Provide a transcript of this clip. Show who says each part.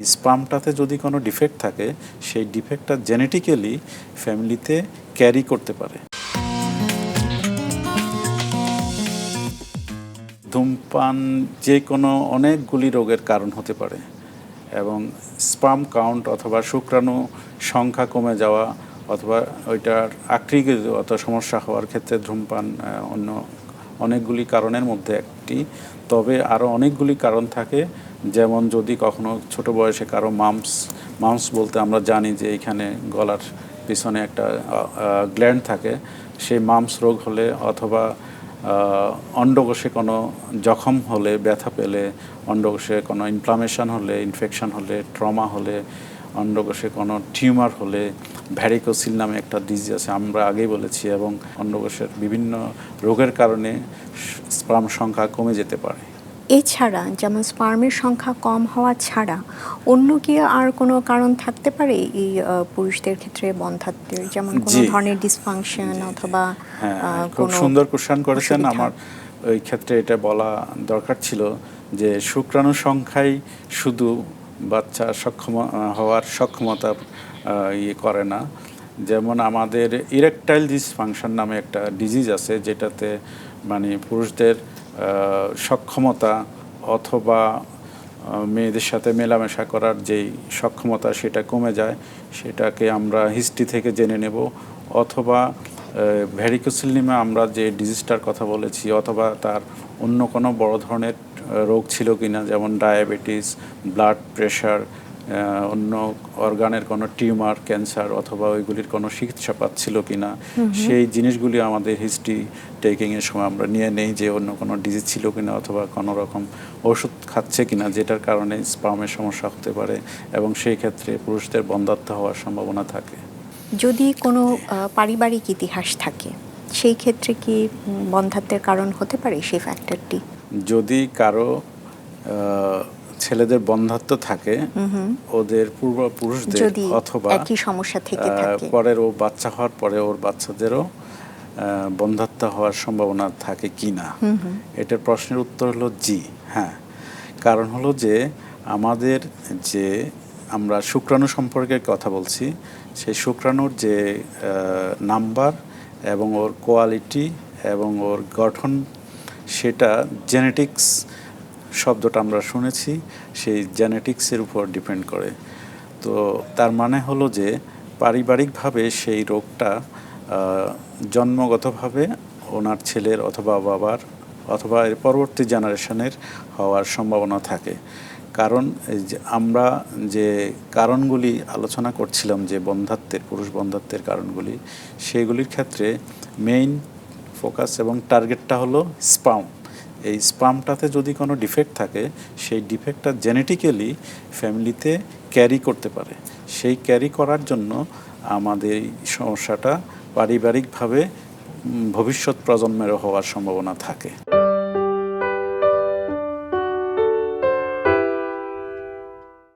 Speaker 1: স্পামটাতে যদি কোনো ডিফেক্ট থাকে, সেই ডিফেক্টটা জেনেটিক্যালি ফ্যামিলিতে ক্যারি করতে পারে। ধূমপান যে কোনো অনেকগুলি রোগের কারণ হতে পারে এবং স্পাম কাউন্ট অথবা শুক্রাণু সংখ্যা কমে যাওয়া অথবা ওইটার আকৃতিগত সমস্যা হওয়ার ক্ষেত্রে ধূমপান অন্য অনেকগুলি কারণের মধ্যে একটি। তবে আরও অনেকগুলি কারণ থাকে, যেমন যদি কখনো ছোট বয়সে কারও মামস মামস বলতে আমরা জানি যে এখানে গলার পিছনে একটা গ্ল্যান্ড থাকে, সেই মামস রোগ হলে অথবা অন্ডকোষে কোনো জখম হলে ব্যথা পেলে, অন্ডকোষে কোনো ইনফ্লামেশন হলে ইনফেকশন হলে ট্রমা হলে, অন্ডকোষে কোনো টিউমার হলে ভ্যারিকোসিল নামে একটা ডিজিজ আছে আমরা আগেই বলেছি এবং অন্ডকোষের বিভিন্ন রোগের কারণে স্পার্ম সংখ্যা কমে যেতে পারে।
Speaker 2: এছাড়া যেমন স্পার্মের সংখ্যা কম হওয়া ছাড়া অন্য কি আর কোনো কারণ থাকতে পারে এই পুরুষদের ক্ষেত্রে বন্ধাত্বের যেমন কোনো ধরনের ডিসফাংশন অথবা
Speaker 1: হ্যাঁ খুব সুন্দর কোশ্চেন করেছেন। আমার ওই ক্ষেত্রে এটা বলা দরকার ছিল যে শুক্রাণু সংখ্যাই শুধু বাচ্চা সক্ষম হওয়ার সক্ষমতা ইয়ে করে না। যেমন আমাদের ইরেকটাইল ডিসফাংশন নামে একটা ডিজিজ আছে, যেটাতে মানে পুরুষদের সক্ষমতা অথবা মেয়েদের সাথে মেলামেশা করার যেই সক্ষমতা সেটা কমে যায়, সেটাকে আমরা হিস্ট্রি থেকে জেনে নেব। অথবা ভ্যারিকোসিলনিমা আমরা যে ডিজিজটার কথা বলেছি, অথবা তার অন্য কোনো বড় ধরনের রোগ ছিল কিনা, যেমন ডায়াবেটিস ব্লাড প্রেশার অন্য অর্গানের কোনো টিউমার ক্যান্সার অথবা ওইগুলির কোনো চিকিৎসা পাচ্ছিল কি না সেই জিনিসগুলি আমাদের হিস্ট্রি টেকিংয়ের সময় আমরা নিয়ে নেই যে অন্য কোনো ডিজিজ ছিল কি না অথবা কোনো রকম ওষুধ খাচ্ছে কিনা যেটার কারণে স্পামের সমস্যা হতে পারে এবং সেই ক্ষেত্রে পুরুষদের বন্ধাত্ম হওয়ার সম্ভাবনা থাকে।
Speaker 2: যদি কোনো পারিবারিক ইতিহাস থাকে সেই ক্ষেত্রে কি উম, বন্ধাত্বের কারণ হতে পারে সেই ফ্যাক্টরটি
Speaker 1: যদি কারও ছেলেদের বন্ধাত্ম থাকে ওদের পূর্বপুরুষদের অথবা
Speaker 2: একই সমস্যা থেকে থাকে।
Speaker 1: পরের ও বাচ্চা হওয়ার পরে ওর বাচ্চাদেরও আহ, বন্ধাত্ম হওয়ার সম্ভাবনা থাকে কি না? এটার প্রশ্নের উত্তর হলো জি হ্যাঁ। কারণ হলো যে আমাদের যে আমরা শুক্রাণু সম্পর্কে কথা বলছি সেই শুক্রাণুর যে নাম্বার এবং ওর কোয়ালিটি এবং ওর গঠন সেটা জেনেটিক্স শব্দটা আমরা শুনেছি, সেই জেনেটিক্সের উপর ডিপেন্ড করে। তো তার মানে হলো যে, পারিবারিকভাবে সেই রোগটা জন্মগতভাবে ওনার ছেলের অথবা বাবার অথবা এর পরবর্তী জেনারেশনের হওয়ার সম্ভাবনা থাকে। কারণ আমরা যে কারণগুলি আলোচনা করছিলাম, যে বন্ধাত্বের, পুরুষ বন্ধাত্বের কারণগুলি, সেগুলির ক্ষেত্রে মেইন ফোকাস এবং টার্গেটটা হলো স্পাম এই স্পামটাতে যদি কোনো ডিফেক্ট থাকে, সেই ডিফেক্টটা জেনেটিক্যালি ফ্যামিলিতে ক্যারি করতে পারে। সেই ক্যারি করার জন্য আমাদের এই সমস্যাটা পারিবারিকভাবে ভবিষ্যৎ প্রজন্মেরও হওয়ার সম্ভাবনা থাকে।